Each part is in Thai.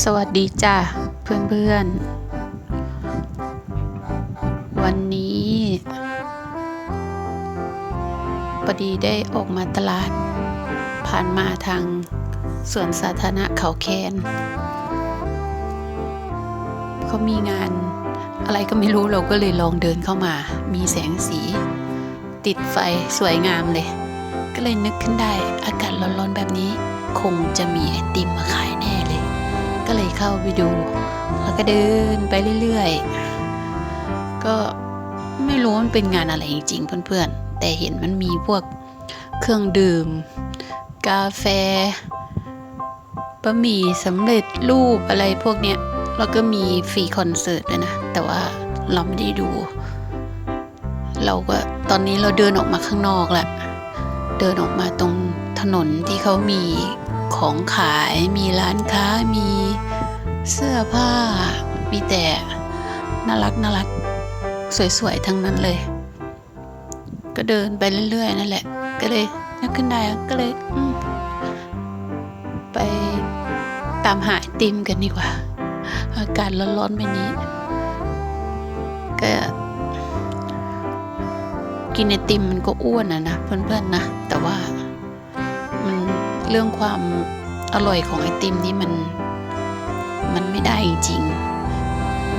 สวัสดีจ้าเพื่อนๆ วันนี้พอดีได้ออกมาตลาด ผ่านมาทางสวนสาธารณะเขาแคนเขามีงานอะไรก็ไม่รู้เราก็เลยลองเดินเข้ามา มีแสงสี ติดไฟสวยงามเลย ก็เลยนึกขึ้นได้อากาศร้อนๆแบบนี้ คงจะมีไอติมมาขายแน่เลย ก็เลยเข้าไปดู แล้วก็เดินไปเรื่อยๆ ก็ไม่รู้มันเป็นงานอะไรจริงๆ เพื่อนๆ แต่เห็นมันมีพวกเครื่องดื่ม กาแฟบะหมี่สำเร็จรูปอะไรพวกเนี้ยแล้วก็มีฟรีคอนเสิร์ตด้วยนะ แต่ว่าเราไม่ได้ดู เราก็ตอนนี้เราเดินออกมาข้างนอกแหละ เดินออกมาตรงถนนที่เขามี ของขายมีร้านค้ามีเสื้อผ้า มีแต่น่ารักน่ารักสวยๆทั้งนั้นเลย ก็เดินไปเรื่อยๆนั่นแหละ ก็เลยนึกขึ้นได้ก็เลยไปตามหาไอติมกันดีกว่า อากาศร้อนๆแบบนี้ ก็กินไอติมมันก็อ้วนอะนะเพื่อนๆนะ แต่ว่า เรื่องความอร่อยของไอติมนี่มันมันไม่ได้จริง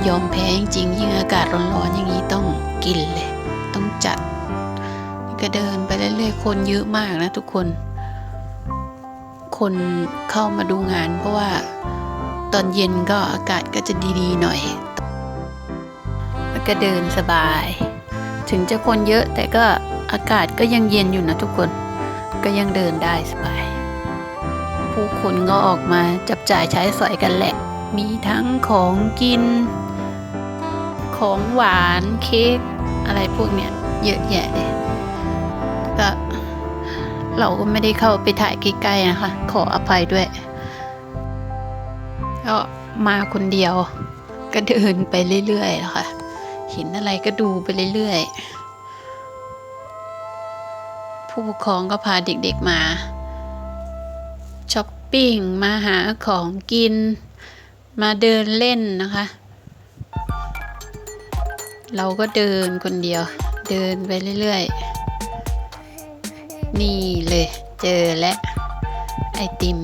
ยอมแพ้จริงยิ่งอากาศร้อนๆอย่างนี้ต้องกินเลย ต้องจัดก็เดินไปเรื่อยๆคนเยอะมากนะทุกคน คนเข้ามาดูงาน เพราะว่าตอนเย็นก็อากาศก็จะดีๆหน่อยแล้วก็เดินสบาย ถึงจะคนเยอะแต่ก็อากาศก็ยังเย็นอยู่นะทุกคน ก็ยังเดินได้สบาย ผู้คนก็ออกมาจับจ่ายใช้สอยกันแหละ มีทั้งของกิน ของหวานเค้กอะไรพวกเนี้ยเยอะแยะเลยก็เราก็ไม่ได้เข้าไปถ่ายใกล้ๆนะคะ ขออภัยด้วยก็มาคนเดียว ก็เดินไปเรื่อยๆนะคะเห็นอะไรก็ดูไปเรื่อยๆผู้ปกครองก็พาเด็กๆมา ช้อปปิ้ง มาหาของกิน มาเดินเล่นนะคะ เราก็เดินคนเดียว เดินไปเรื่อยๆ นี่เลย เจอและไอติม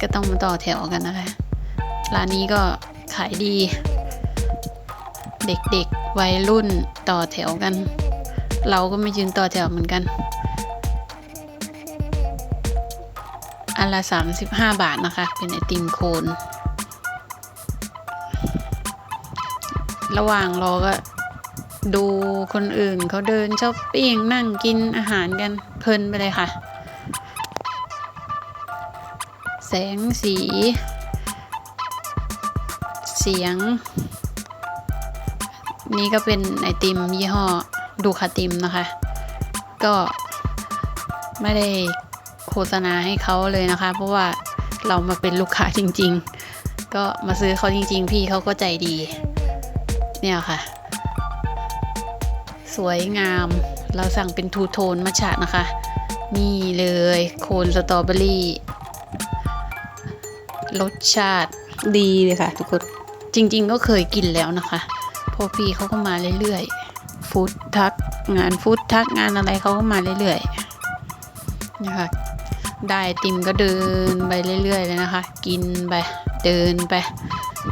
ก็ต้องมาต่อแถวกันนะคะ ร้านนี้ก็ขายดี เด็กๆวัยรุ่นต่อแถวกัน เราก็ไม่ยืนต่อแถวเหมือนกัน อันละ 35 บาทนะคะ เป็นไอติมโคน ระหว่างรอก็ดูคนอื่นเขาเดินช้อปปิ้งนั่งกินอาหารกันเพลินไปเลยค่ะ แสงสี เสียง นี่ก็เป็นไอติมยี่ห้อดูคาติมนะคะ ก็ไม่ได้ ฆษณาให้เขาเลยนะคะ เพราะว่าเรามาเป็นลูกค้าจริง ๆ ก็มาซื้อเขาจริง ๆ พี่เขาก็ใจดี เนี่ยค่ะ สวยงาม เราสั่งเป็นทูโทนมัชฉะนะคะ นี่เลยโคนสตรอเบอรี่รสชาติดีเลยค่ะ ทุกคน จริง ๆ ก็เคยกินแล้วนะคะพอพี่เขาก็มาเรื่อยๆ ฟู้ดทัก งานฟู้ดทักงานอะไรเขาก็มาเรื่อยๆ นะคะ ได้ติมก็เดินไปเรื่อยๆเลยนะคะ กินไปเดินไป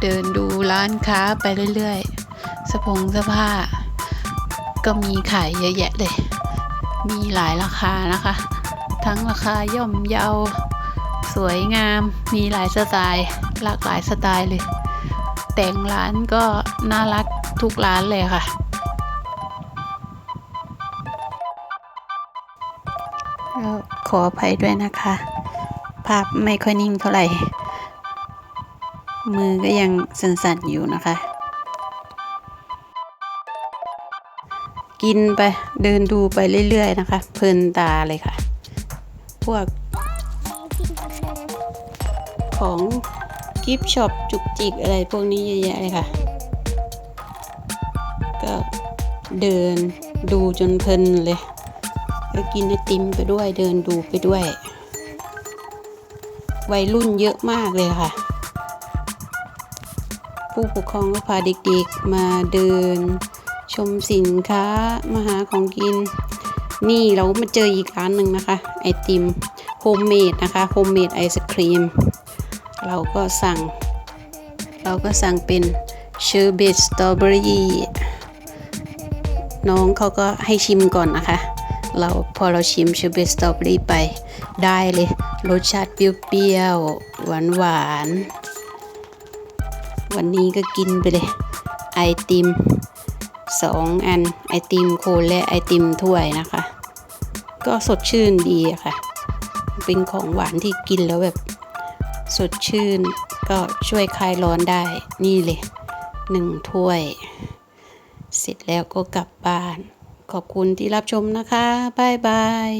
เดินดูร้านค้าไปเรื่อยๆสะพงเสื้อผ้า ก็มีขายเยอะแยะเลย มีหลายราคานะคะ ทั้งราคาย่อมเยาสวยงามมีหลายสไตล์หลากหลายสไตล์เลย แต่งร้านก็น่ารักทุกร้านเลยค่ะ ออภัยด้วยนะคะ ภาพไม่ค่อยนิ่งเท่าไหร่ มือก็ยังสั่นๆอยู่นะคะ กินไปเดินดูไปเรื่อยๆนะคะ เพลินตาเลยค่ะ พวก ของกิฟช็อปจุกจิกอะไรพวกนี้เยอะแยะเลยค่ะ ก็เดินดูจนเพลินเลย ก็กินไอติมไปด้วยเดินดูไปด้วย วัยรุ่นเยอะมากเลยค่ะ ผู้ปกครองก็พาเด็กๆมาเดิน ชมสินค้ามาหาของกิน นี่เรามาเจออีกร้านหนึ่งนะคะ ไอติมโฮมเมดนะคะโฮมเมดไอศครีมเราก็สั่ง เราก็สั่งเป็นเชอร์เบตสตรอเบอรี่น้องเขาก็ให้ชิมก่อนนะคะ เราพอเราชิมเชอร์เบสตรอเบอรี่ไป ได้เลย รสชาติเปรี้ยวๆ หวานๆวันนี้ก็กินไปเลย ไอติมสองอัน ไอติมโคนและไอติมถ้วยนะคะ ก็สดชื่นดีค่ะ เป็นของหวานที่กินแล้วแบบสดชื่น ก็ช่วยคลายร้อนได้นี่เลยหนึ่งถ้วย เสร็จแล้วก็กลับบ้าน ขอบคุณที่รับชมนะคะ บ๊ายบาย